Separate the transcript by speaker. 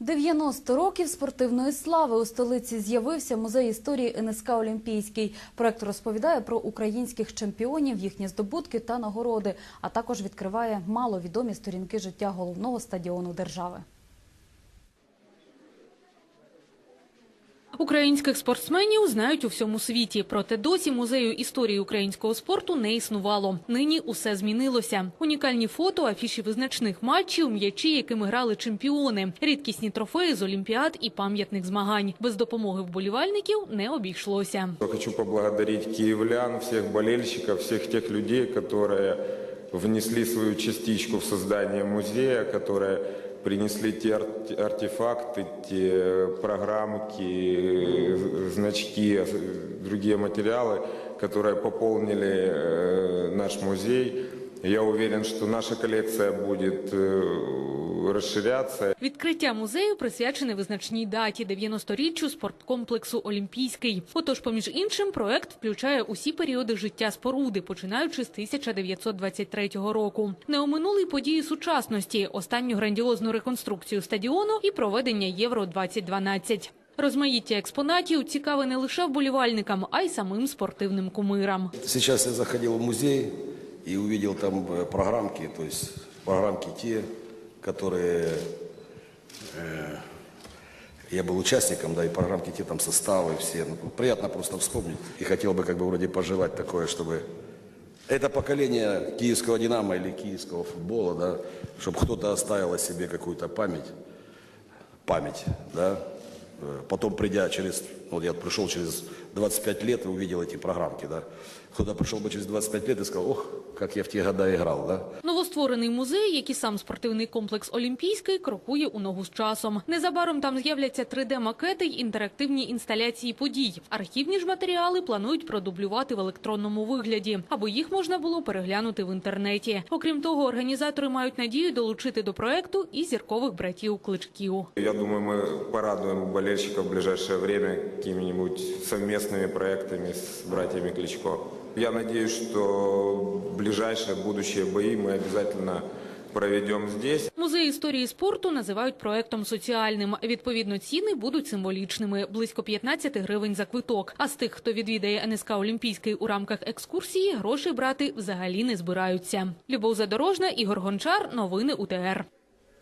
Speaker 1: 90 років спортивної слави у столиці з'явився музей історії НСК Олімпійський. Проект розповідає про українських чемпіонів, їхні здобутки та нагороди, а також відкриває маловідомі сторінки життя головного стадіону держави.
Speaker 2: Українських спортсменів знають у всьому світі, проте досі музею історії українського спорту не існувало. Нині усе змінилося. Унікальні фото, афіші визначних матчів, м'ячі, якими грали чемпіони, рідкісні трофеї з олімпіад і пам'ятних змагань. Без допомоги вболівальників не обійшлося.
Speaker 3: Хочу поблагодарить киевлян, всех болельщиков, всех тех людей, которые внесли свою частичку в создание музея, которые принесли те ар- артефакты, те программки, э, значки, э, другие материалы, которые пополнили э, наш музей. Я уверен, что наша коллекция будет э, расширяться.
Speaker 2: Відкриття музею присвячене визначній даті 90-річчю спорткомплексу Олімпійський. Отож, поміж іншим, проект включає усі періоди життя споруди, починаючи з 1923 року. Не оминули події сучасності, останню грандіозну реконструкцію стадіону і проведення Євро 2012 Розмаїття експонатів цікаве не лише вболівальникам, а й самим спортивним кумирам.
Speaker 4: Сейчас я заходил в музей и увидел там э, программки, то есть программки те, которые э, я был участником, да, и программки те там составы все. Ну, приятно просто вспомнить. И хотел бы как бы вроде пожелать такое, чтобы это поколение киевского «Динамо» или киевского футбола, да, чтобы кто-то оставил о себе какую-то память, память, да, Э, Потом придя через, вот я пришел через 25 лет и увидел эти программки, да. Кто-то пришел бы через 25 лет и сказал, ох, как я в те года играл, да.
Speaker 2: Новостворений музей, як і сам спортивний комплекс Олімпійський, крокує у ногу з часом. Незабаром там з'являться 3D-макети й інтерактивні інсталяції подій. Архівні ж матеріали планують продублювати в електронному вигляді, аби їх можна було переглянути в інтернеті. Окрім того, організатори мають надію долучити до проекту і зіркових братів кличків.
Speaker 3: Я думаю, мы порадуем болельщиков в ближайшее время какими-нибудь совместными проектами с братьями Кличко. Я надеюсь, что ближайшие будущие бои мы обязательно проведем здесь.
Speaker 2: Музей історії спорту називають проектом соціальним. Відповідно, ціни будуть символічними – близько 15 гривень за квиток. А з тих, хто відвідає НСК Олімпійський у рамках екскурсії, грошей брати взагалі не збираються. Любов Задорожна, Ігор Гончар. Новини УТР.